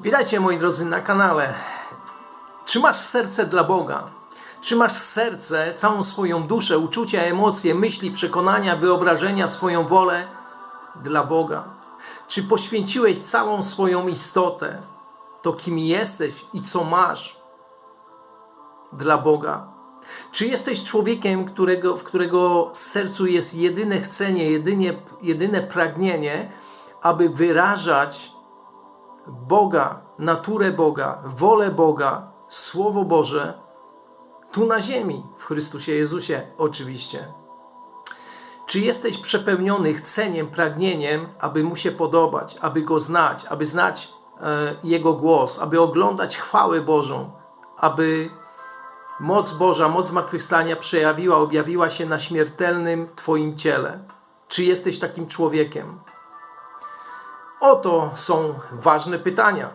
Witajcie moi drodzy na kanale. Czy masz serce dla Boga? Czy masz serce, całą swoją duszę, uczucia, emocje, myśli, przekonania, wyobrażenia, swoją wolę dla Boga? Czy poświęciłeś całą swoją istotę, to kim jesteś i co masz dla Boga? Czy jesteś człowiekiem, którego, w którego sercu jest jedyne chcenie, jedynie, jedyne pragnienie, aby wyrażać Boga, naturę Boga, wolę Boga, Słowo Boże tu na ziemi, w Chrystusie Jezusie oczywiście. Czy jesteś przepełniony chceniem, pragnieniem, aby Mu się podobać, aby Go znać, aby znać e, Jego głos, aby oglądać chwałę Bożą, aby moc Boża, moc zmartwychwstania przejawiła, objawiła się na śmiertelnym Twoim ciele? Czy jesteś takim człowiekiem? Oto są ważne pytania.